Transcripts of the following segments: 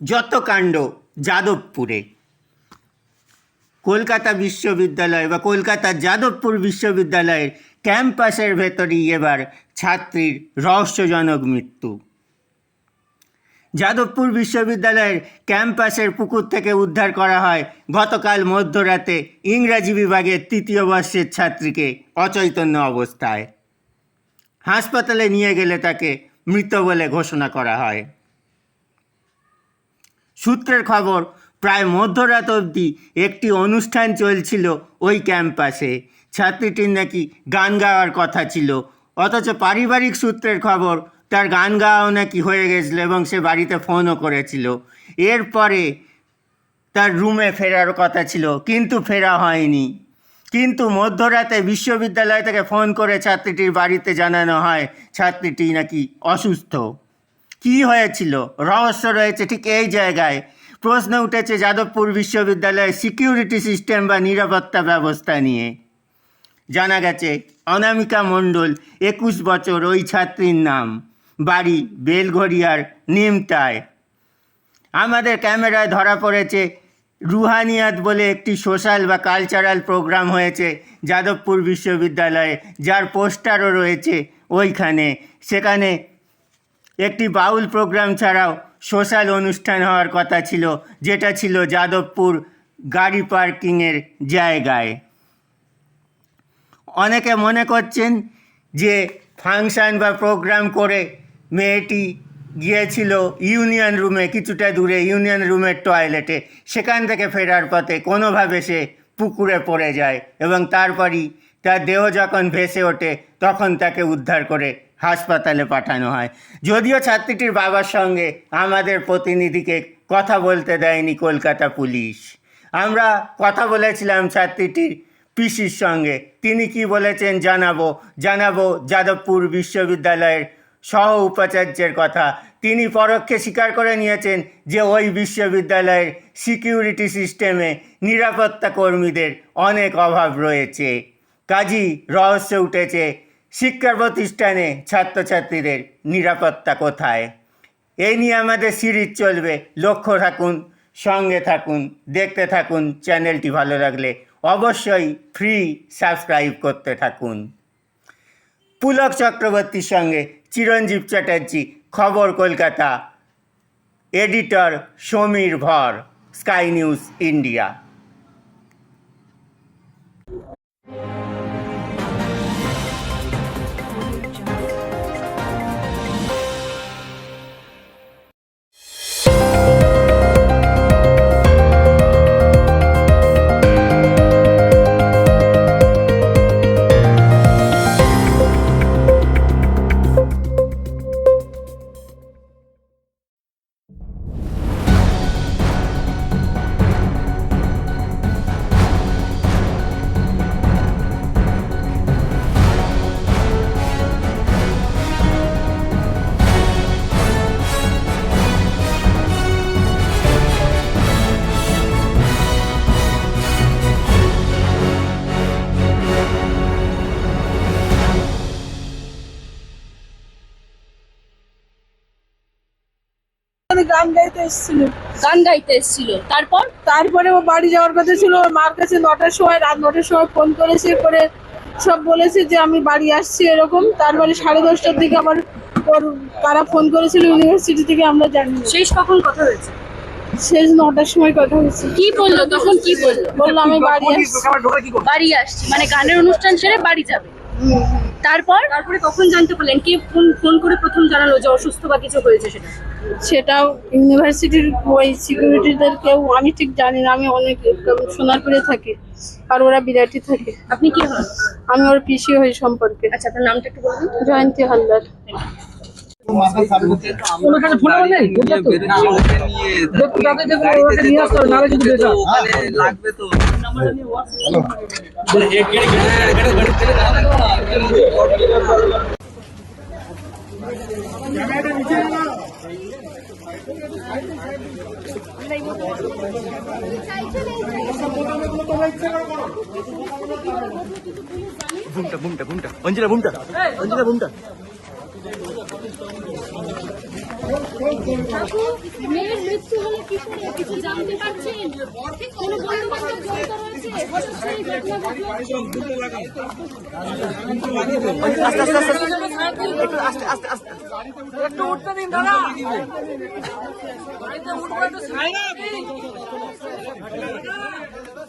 যত কাণ্ড যাদবপুরে, কলকাতা বিশ্ববিদ্যালয় বা কলকাতার যাদবপুর বিশ্ববিদ্যালয়ের ক্যাম্পাসের ভেতরেই এবার ছাত্রীর রহস্যজনক মৃত্যু। যাদবপুর বিশ্ববিদ্যালয়ের ক্যাম্পাসের পুকুর থেকে উদ্ধার করা হয় গতকাল মধ্যরাতে ইংরাজি বিভাগের তৃতীয় বর্ষের ছাত্রীকে অচৈতন্য অবস্থায়। হাসপাতালে নিয়ে গেলে তাকে মৃত বলে ঘোষণা করা হয়। সূত্রের খবর, প্রায় মধ্যরাত অবধি একটি অনুষ্ঠান চলছিল ওই ক্যাম্পাসে। ছাত্রীটির নাকি গান গাওয়ার কথা ছিল। অথচ পারিবারিক সূত্রের খবর, তার গান গাওয়াও নাকি হয়ে গেছিল এবং সে বাড়িতে ফোনও করেছিল। এরপরে তার রুমে ফেরার কথা ছিল, কিন্তু ফেরা হয়নি। কিন্তু মধ্যরাতে বিশ্ববিদ্যালয় থেকে ফোন করে ছাত্রীটির বাড়িতে জানানো হয়, ছাত্রীটি নাকি অসুস্থ। কি হয়েছিল? রহস্য রয়েছে ঠিক এই জায়গায়। প্রশ্ন উঠেছে যাদবপুর বিশ্ববিদ্যালয়ের সিকিউরিটি সিস্টেম বা নিরাপত্তা ব্যবস্থা নিয়ে। জানা গেছে, অনামিকা মণ্ডল, একুশ বছর, ওই ছাত্রীর নাম। বাড়ি বেলঘরিয়ার নিমতায়। আমাদের ক্যামেরায় ধরা পড়েছে, রুহানিয়াত বলে একটি সোশ্যাল বা কালচারাল প্রোগ্রাম হয়েছে যাদবপুর বিশ্ববিদ্যালয়ে, যার পোস্টারও রয়েছে ওইখানে। সেখানে একটি বাউল প্রোগ্রাম ছাড়াও সোশ্যাল অনুষ্ঠান হওয়ার কথা ছিল, যেটা ছিল যাদবপুর গাড়ি পার্কিংয়ের জায়গায়। অনেকে মনে করছেন যে ফাংশন বা প্রোগ্রাম করে মেয়েটি গিয়েছিল ইউনিয়ন রুমে, কিছুটা দূরে ইউনিয়ন রুমের টয়লেটে, সেখান থেকে ফেরার পথে কোনোভাবে সে পুকুরে পড়ে যায় এবং তারপরই তার দেহ যখন ভেসে ওঠে, তখন তাকে উদ্ধার করে হাসপাতালে পাঠানো হয়। যদিও ছাত্রীটির বাবার সঙ্গে আমাদের প্রতিনিধিকে কথা বলতে দেয়নি কলকাতা পুলিশ। আমরা কথা বলেছিলাম ছাত্রীটির পিসির সঙ্গে। তিনি কি বলেছেন জানাব। জানাব যাদবপুর বিশ্ববিদ্যালয়ের সহ উপাচার্যের কথা। তিনি পরোক্ষে স্বীকার করে নিয়েছেন যে ওই বিশ্ববিদ্যালয়ের সিকিউরিটি সিস্টেমে নিরাপত্তা কর্মীদের অনেক অভাব রয়েছে। কাজী রহস্য উঠেছে শিক্ষা প্রতিষ্ঠানে ছাত্রছাত্রীদের নিরাপত্তা কোথায়? এই নিয়ে আমাদের সিরিজ চলবে। লক্ষ্য থাকুন, সঙ্গে থাকুন, দেখতে থাকুন, চ্যানেলটি ভালো লাগলে অবশ্যই ফ্রি সাবস্ক্রাইব করতে থাকুন। পুলক চক্রবর্তীর সঙ্গে চিরঞ্জীব চ্যাটার্জি, খবর কলকাতা, এডিটর সমীর ভর, স্কাই নিউজ ইন্ডিয়া। গান গাইতে এসেছিল। গান গাইতে এসেছিল। তারপর? তারপরে ও বাড়ি যাওয়ার কথা ছিল ওর মার কাছে নটার সময় রাত নটার সময় ফোন করেছে করে সব বলেছে যে আমি বাড়ি আসছি এরকম। তারপরে সাড়ে দশটার দিকে আবার ওর কারা ফোন করেছিল ইউনিভার্সিটি থেকে আমরা জানি। শেষ কখন কথা হয়েছে? শেষ নটার সময় কথা হয়েছে। কি বলল? তখন কি বলল? বলল আমি বাড়ি আসছি। বাড়ি আসছি। মানে গানের অনুষ্ঠান সেরে বাড়ি যাবে। হুম। তারপর? তারপরে কখন জানতে পারলেন? কে ফোন ফোন করে প্রথম জানালো যে অসুস্থ বা কিছু হয়েছে সেটা? সেটাও ইউনিভার্সিটির ওই সিকিউরিটিদের কেউ আমি ঠিক জানি না আমি অনেক সোনারপুরে থাকি আর ওরা বিরাটি থাকে। আপনি কি হন? আমি ওর পিসি হই সম্পর্কে। আচ্ছা আপনার নামটা একটু বলুন। জয়ন্তী হালদার। ওখানে ফোন নাম্বার নেই বুঝলে তো দেখুন মেয়ের মৃত্যু হলো কি করে কিছু জানতে পারছেন? কোনো বন্ধু বান্ধব জড়িত রয়েছে? এই ঘটনা ঘটলো। একটু উঠতে দিন দাদা। গাড়িতে উঠবো একটু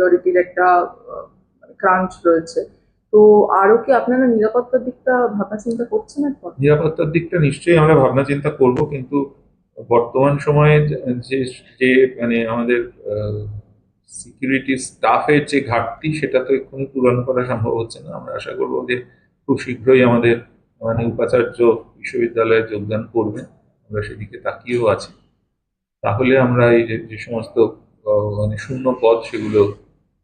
সিকিউরিটির একটা ক্রাঞ্চ রয়েছে। তো আরও কি আপনারা নিরাপত্তার দিকটা ভাবনা চিন্তা করছেন এখন নিরাপত্তার দিকটা নিশ্চয়ই আমরা ভাবনা চিন্তা করব, কিন্তু বর্তমান সময়ে যে- যে মানে আমাদের সিকিউরিটি স্টাফের যে ঘাটতি, সেটা তো এক্ষুনি পূরণ করা সম্ভব হচ্ছে না। আমরা আশা করব যে খুব শীঘ্রই আমাদের মানে উপাচার্য বিশ্ববিদ্যালয়ে যোগদান করবেন। আমরা সেদিকে তাকিয়েও আছি। তাহলে আমরা এই যে সমস্ত মানে শূন্য পদ সেগুলো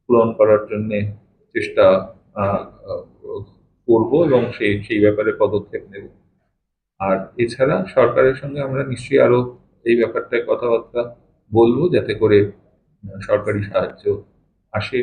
পূরণ করার জন্য চেষ্টা করব এবং সেই সেই ব্যাপারে পদক্ষেপ নেব। আর এছাড়া সরকারের সঙ্গে আমরা নিশ্চয়ই আরও এই ব্যাপারটায় কথাবার্তা বলব, যাতে করে সরকারি সাহায্য আসে।